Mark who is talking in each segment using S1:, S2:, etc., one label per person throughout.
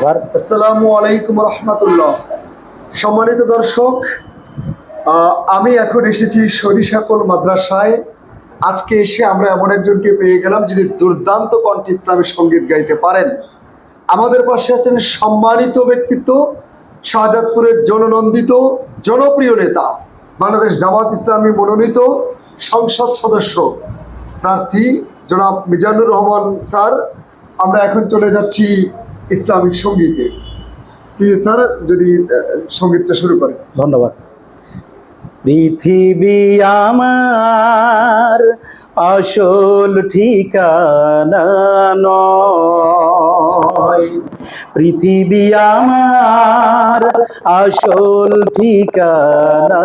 S1: Sir.
S2: আলাইকুম সম্মানিত দর্শক আমি এখন এসেছি সরিষাকল মাদ্রাসায়। আজকে এসে আমরা এমন একজনকে পেয়ে গেলাম যিনি দুর্দান্ত কণ্ঠে ইসলামী সংগীত গাইতে পারেন। আমাদের পাশে আছেন সম্মানিত ব্যক্তিত্ব, শাহজাদপুরের জননন্দিত, জনপ্রিয় নেতা, বাংলাদেশ জামাত ইসলামী মনোনীত সংসদ সদস্য, প্রার্থী জনাব মিজানুর রহমান স্যার। আমরা এখন চলে যাচ্ছি ইসলামিক সঙ্গীতে। প্রিয় স্যার, যদি সঙ্গীতটা শুরু করে
S1: ধন্যবাদ। পৃথিবী আমার আসল ঠিকানা পৃথিবী আমার আসল ঠিকানা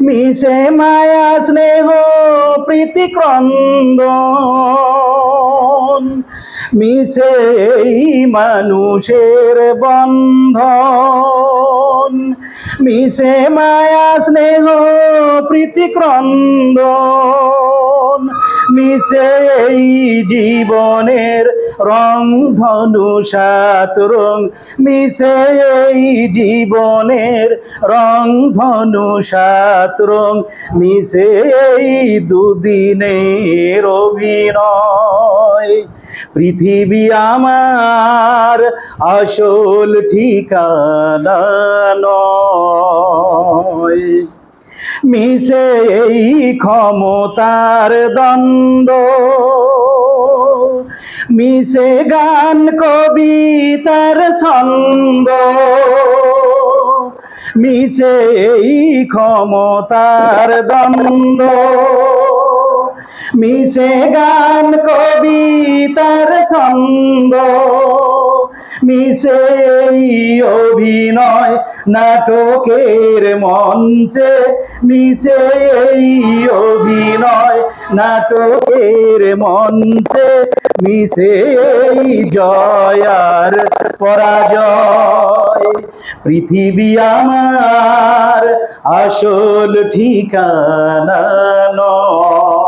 S1: মিছে মায়া, স্নেহ, প্রীতি, ক্রন্দন। মিছে এই মানুষের বন্ধন। মিছে মায়া, স্নেহ, প্রীতি, ক্রন্দন। মিশে এই জীবনের রং, ধনু, সাত রং। মিশে এই জীবনের রং, ধনু, সাত রং মিশে এই দুদিনের অভিনয়। পৃথিবী আমার আসল ঠিকানা নয়। মিশে এই ক্ষমতার দ্বন্দ্ব। মিশে গান, কবিতার ছন্দ। মিশে এই ক্ষমতার দ্বন্দ্ব। মিছে গান কবিতার ছন্দ। মিশে অভিনয় নাটকের মঞ্চে, মিশে অভিনয় নাটকের মঞ্চে, মিশে এই জয় আর পরাজয়। পৃথিবী আমার আসল ঠিকানা নয়।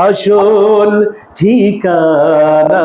S1: আসল ঠিকানা